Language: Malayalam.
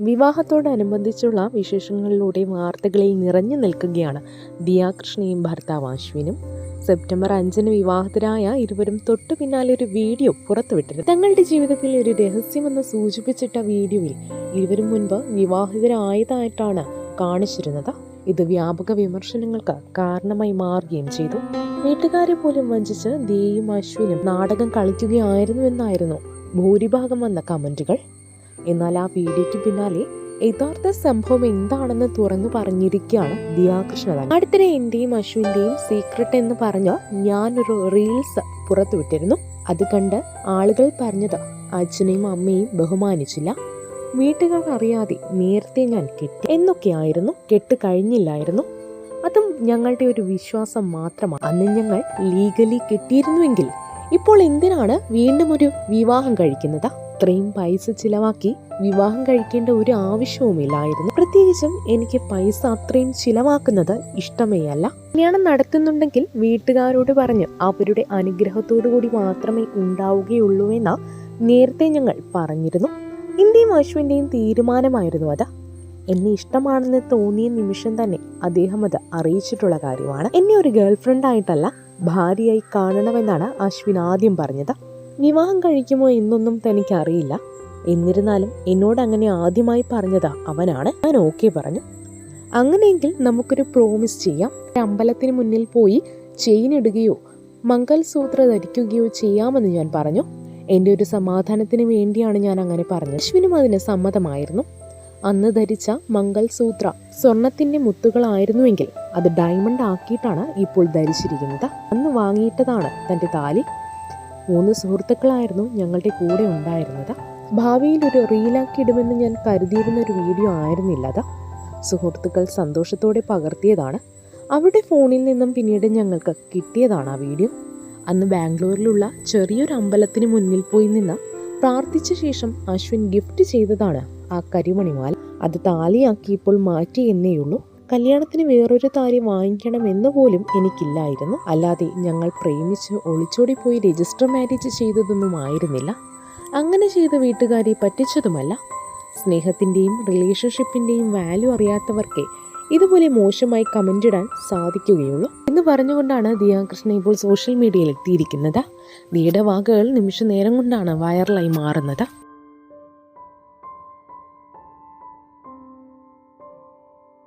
വിവാഹത്തോടനുബന്ധിച്ചുള്ള വിശേഷങ്ങളിലൂടെ വാർത്തകളിൽ നിറഞ്ഞു നിൽക്കുകയാണ് ദിയാകൃഷ്ണയും ഭർത്താവ് അശ്വിനും. സെപ്റ്റംബർ അഞ്ചിന് വിവാഹിതരായ ഇരുവരും തൊട്ടു പിന്നാലെ ഒരു വീഡിയോ പുറത്തുവിട്ടിരുന്നു. തങ്ങളുടെ ജീവിതത്തിൽ ഒരു രഹസ്യമെന്ന് സൂചിപ്പിച്ചിട്ട വീഡിയോയിൽ ഇരുവരും മുൻപ് വിവാഹിതരായതായിട്ടാണ് കാണിച്ചിരുന്നത്. ഇത് വ്യാപക വിമർശനങ്ങൾക്ക് കാരണമായി മാറുകയും ചെയ്തു. വീട്ടുകാരെ പോലും വഞ്ചിച്ച് ദിയയും അശ്വിനും നാടകം കളിക്കുകയായിരുന്നുവെന്നായിരുന്നു ഭൂരിഭാഗം വന്ന കമന്റുകൾ. എന്നാൽ ആ വീഡിയോയ്ക്ക് പിന്നാലെ യഥാർത്ഥ സംഭവം എന്താണെന്ന് തുറന്നു പറഞ്ഞിരിക്കുകയാണ് ദിയാകൃഷ്ണൻ അടുത്തിടെ എന്റെയും അശ്വിന്റെയും സീക്രട്ട് എന്ന് പറഞ്ഞ ഞാനൊരു റീൽസ് പുറത്തുവിട്ടിരുന്നു. അത് കണ്ട് ആളുകൾ പറഞ്ഞത് അച്ഛനെയും അമ്മയും ബഹുമാനിച്ചില്ല. വീട്ടുകാർ അറിയാതെ നേരത്തെ ഞാൻ കെട്ടി. എന്നൊക്കെയായിരുന്നു. കെട്ട് കഴിഞ്ഞില്ലായിരുന്നു. അതും ഞങ്ങളുടെ ഒരു വിശ്വാസം മാത്രമാണ്. അന്ന് ഞങ്ങൾ ലീഗലി കെട്ടിയിരുന്നുവെങ്കിൽ ഇപ്പോൾ എന്തിനാണ് വീണ്ടും ഒരു വിവാഹം കഴിക്കുന്നത്? ഇത്രയും പൈസ ചിലവാക്കി വിവാഹം കഴിക്കേണ്ട ഒരു ആവശ്യവുമില്ലായിരുന്നു. പ്രത്യേകിച്ചും എനിക്ക് പൈസ അത്രയും ചിലവാക്കുന്നത് ഇഷ്ടമേ അല്ല. കല്യാണം നടത്തുന്നുണ്ടെങ്കിൽ വീട്ടുകാരോട് പറഞ്ഞ് അവരുടെ അനുഗ്രഹത്തോടു കൂടി മാത്രമേ ഉണ്ടാവുകയുള്ളൂ എന്ന് നേരത്തെ ഞങ്ങൾ പറഞ്ഞിരുന്നു. എന്റെയും അശ്വിന്റെയും തീരുമാനമായിരുന്നു അത്. എന്നെ ഇഷ്ടമാണെന്ന് തോന്നിയ നിമിഷം തന്നെ അദ്ദേഹം അത് അറിയിച്ചിട്ടുള്ള കാര്യമാണ്. എന്നെ ഒരു ഗേൾഫ്രണ്ട് ആയിട്ടല്ല ഭാര്യയായി കാണണമെന്നാണ് അശ്വിൻ ആദ്യം പറഞ്ഞത്. വിവാഹം കഴിക്കുമോ എന്നൊന്നും തനിക്കറിയില്ല. എന്നിരുന്നാലും എന്നോട് അങ്ങനെ ആദ്യമായി പറഞ്ഞത് അവനാണ്. ഞാൻ ഓക്കെ പറഞ്ഞു. അങ്ങനെയെങ്കിൽ നമുക്കൊരു പ്രോമിസ് ചെയ്യാം. അമ്പലത്തിന് മുന്നിൽ പോയി ചെയിൻ ഇടുകയോ മംഗൽസൂത്ര ധരിക്കുകയോ ചെയ്യാമെന്ന് ഞാൻ പറഞ്ഞു. എന്റെ ഒരു സമാധാനത്തിന് വേണ്ടിയാണ് ഞാൻ അങ്ങനെ പറഞ്ഞത്. അശ്വിനും അതിന് സമ്മതമായിരുന്നു. അന്ന് ധരിച്ച മംഗൽസൂത്ര സ്വർണത്തിന്റെ മുത്തുകളായിരുന്നുവെങ്കിൽ അത് ഡയമണ്ട് ആക്കിയിട്ടാണ് ഇപ്പോൾ ധരിച്ചിരിക്കുന്നത്. അന്ന് വാങ്ങിയിട്ടതാണ് തന്റെ താലി. മൂന്ന് സുഹൃത്തുക്കളായിരുന്നു ഞങ്ങളുടെ കൂടെ ഉണ്ടായിരുന്നത്. ഭാവിയിൽ ഒരു റീലാക്കി ഇടുമെന്ന് ഞാൻ കരുതിയിരുന്ന ഒരു വീഡിയോ ആയിരുന്നില്ല അത്. സുഹൃത്തുക്കൾ സന്തോഷത്തോടെ പകർത്തിയതാണ്. അവരുടെ ഫോണിൽ നിന്നും പിന്നീട് ഞങ്ങൾക്ക് കിട്ടിയതാണ് ആ വീഡിയോ. അന്ന് ബാംഗ്ലൂരിലുള്ള ചെറിയൊരു അമ്പലത്തിന് മുന്നിൽ പോയി നിന്ന് പ്രാർത്ഥിച്ച ശേഷം അശ്വിൻ ഗിഫ്റ്റ് ചെയ്തതാണ് ആ കരിമണിമാല. അത് താലിയാക്കി ഇപ്പോൾ മാറ്റി എന്നേയുള്ളൂ കല്യാണത്തിന് വേറൊരു താരി വാങ്ങിക്കണം എന്ന് പോലും എനിക്കില്ലായിരുന്നു. അല്ലാതെ ഞങ്ങൾ പ്രേമിച്ച് ഒളിച്ചോടി പോയി രജിസ്റ്റർ മാരേജ് ചെയ്തതൊന്നും ആയിരുന്നില്ല അങ്ങനെ ചെയ്ത വീട്ടുകാരെ പറ്റിച്ചതുമല്ല. സ്നേഹത്തിന്റെയും റിലേഷൻഷിപ്പിന്റെയും വാല്യൂ അറിയാത്തവർക്കേ ഇതുപോലെ മോശമായി കമന്റ് ഇടാൻ സാധിക്കുകയുള്ളൂ. എന്ന് പറഞ്ഞുകൊണ്ടാണ് ദിയാകൃഷ്ണ ഇപ്പോൾ സോഷ്യൽ മീഡിയയിൽ എത്തിയിരിക്കുന്നത്. ദിയുടെ വാക്കുകൾ നിമിഷ നേരം കൊണ്ടാണ് വൈറലായി മാറുന്നത്.